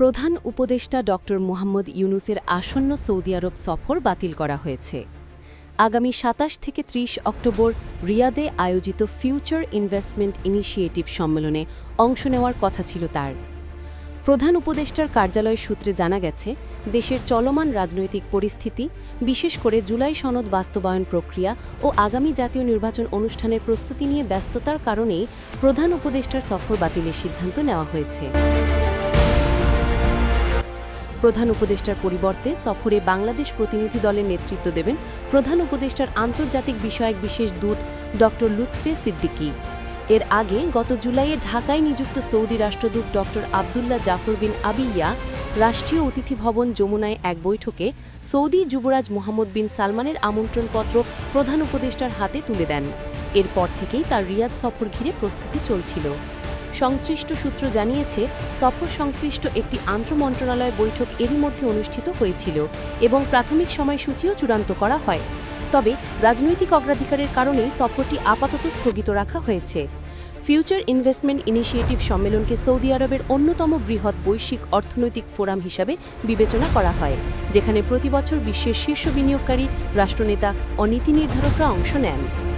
প্রধান উপদেষ্টা ড মোহাম্মদ ইউনুসের আসন্ন সৌদি আরব সফর বাতিল করা হয়েছে। আগামী সাতাশ থেকে ৩০ অক্টোবর রিয়াদে আয়োজিত ফিউচার ইনভেস্টমেন্ট ইনিশিয়েটিভ সম্মেলনে অংশ নেওয়ার কথা ছিল তার। প্রধান উপদেষ্টার কার্যালয় সূত্রে জানা গেছে, দেশের চলমান রাজনৈতিক পরিস্থিতি, বিশেষ করে জুলাই সনদ বাস্তবায়ন প্রক্রিয়া ও আগামী জাতীয় নির্বাচন অনুষ্ঠানের প্রস্তুতি নিয়ে ব্যস্ততার কারণেই প্রধান উপদেষ্টার সফর বাতিলের সিদ্ধান্ত নেওয়া হয়েছে। প্রধান উপদেষ্টার পরিবর্তে সফরে বাংলাদেশ প্রতিনিধি দলের নেতৃত্ব দেবেন প্রধান উপদেষ্টার আন্তর্জাতিক বিষয়ক বিশেষ দূত ড লুৎফে সিদ্দিকী। এর আগে গত জুলাইয়ে ঢাকায় নিযুক্ত সৌদি রাষ্ট্রদূত ড আবদুল্লাহ জাফর বিন আবিয়া রাষ্ট্রীয় অতিথি ভবন যমুনায় এক বৈঠকে সৌদি যুবরাজ মোহাম্মদ বিন সালমানের আমন্ত্রণপত্র প্রধান উপদেষ্টার হাতে তুলে দেন। এরপর থেকেই তার রিয়াদ সফর ঘিরে প্রস্তুতি চলছিল। সংশ্লিষ্ট সূত্র জানিয়েছে সফর সংশ্লিষ্ট একটি আন্তঃমন্ত্রণালয় বৈঠক এরই মধ্যে অনুষ্ঠিত হয়েছিল এবং প্রাথমিক সময়সূচিও চূড়ান্ত করা হয়। তবে রাজনৈতিক অগ্রাধিকারের কারণেই সফরটি আপাতত স্থগিত রাখা হয়েছে। ফিউচার ইনভেস্টমেন্ট ইনিশিয়েটিভ সম্মেলনকে সৌদি আরবের অন্যতম বৃহৎ বৈশ্বিক অর্থনৈতিক ফোরাম হিসাবে বিবেচনা করা হয়, যেখানে প্রতিবছর বিশ্বের শীর্ষ বিনিয়োগকারী, রাষ্ট্রনেতা ও নীতি নির্ধারকরা অংশ নেন।